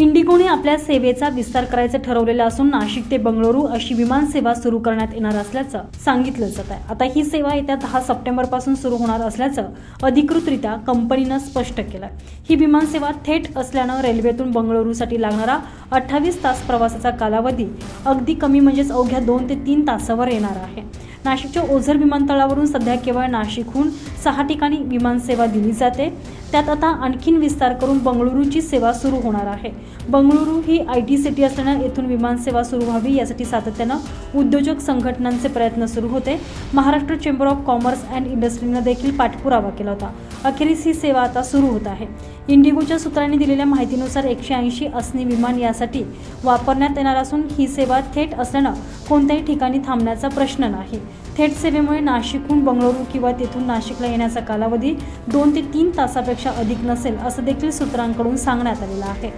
इंडिगोने आपल्या सेवेचा विस्तार करायचं ठरवलेलं असून नाशिक ते बंगळुरू अशी विमान सेवा सुरू करण्यात येणार असल्याचं सांगितलं जात आहे. आता ही सेवा येत्या दहा सप्टेंबरपासून सुरू होणार असल्याचं अधिकृतरित्या कंपनीनं स्पष्ट केलं ही विमान सेवा थेट असल्यानं रेल्वेतून बंगळुरूसाठी लागणारा अठ्ठावीस तास प्रवासाचा कालावधी अगदी कमी म्हणजेच अवघ्या दोन ते तीन तासावर येणार आहे. नाशिकच्या ओझर विमानतळावरून सध्या केवळ नाशिकहून सहा ठिकाणी विमानसेवा दिली जाते. त्यात आता आणखीन विस्तार करून बंगळुरूची सेवा सुरू होणार आहे. बंगळुरू ही आय टी सिटी असल्यानं येथून विमानसेवा सुरू व्हावी यासाठी सातत्यानं उद्योजक संघटनांचे प्रयत्न सुरू होते. Maharashtra chamber of commerce and इंडस्ट्रीनं देखील पाठपुरावा केला होता. अखेरीस ही सेवा आता सुरू होत आहे. इंडिगोच्या सूत्रांनी दिलेल्या माहितीनुसार एकशे ऐंशी असणी विमान यासाठी वापरण्यात येणार असून ही सेवा थेट असल्यानं कोणत्याही ठिकाणी थांबण्याचा प्रश्न नाही. थेट सेवेमुळे नाशिकहून बंगळुरू किंवा तेथून नाशिकला येण्याचा कालावधी दोन ते तीन तासापेक्षा अधिक नसेल असं देखील सूत्रांकडून सांगण्यात आलेलं आहे.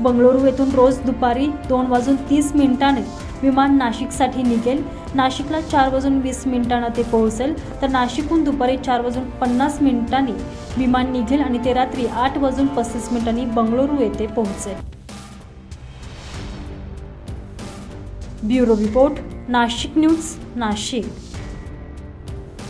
बंगळुरू येथून रोज दुपारी दोन वाजून तीस मिनिटाने विमान नाशिकसाठी निघेल. नाशिकला चार वाजून वीस मिनिटांना ते पोहोचेल. तर नाशिकहून दुपारी चार वाजून पन्नास मिनिटांनी विमान निघेल आणि ते रात्री आठ वाजून पस्तीस मिनिटांनी बंगळुरू येथे पोहोचेल. Bureau report Nashik news Nashik.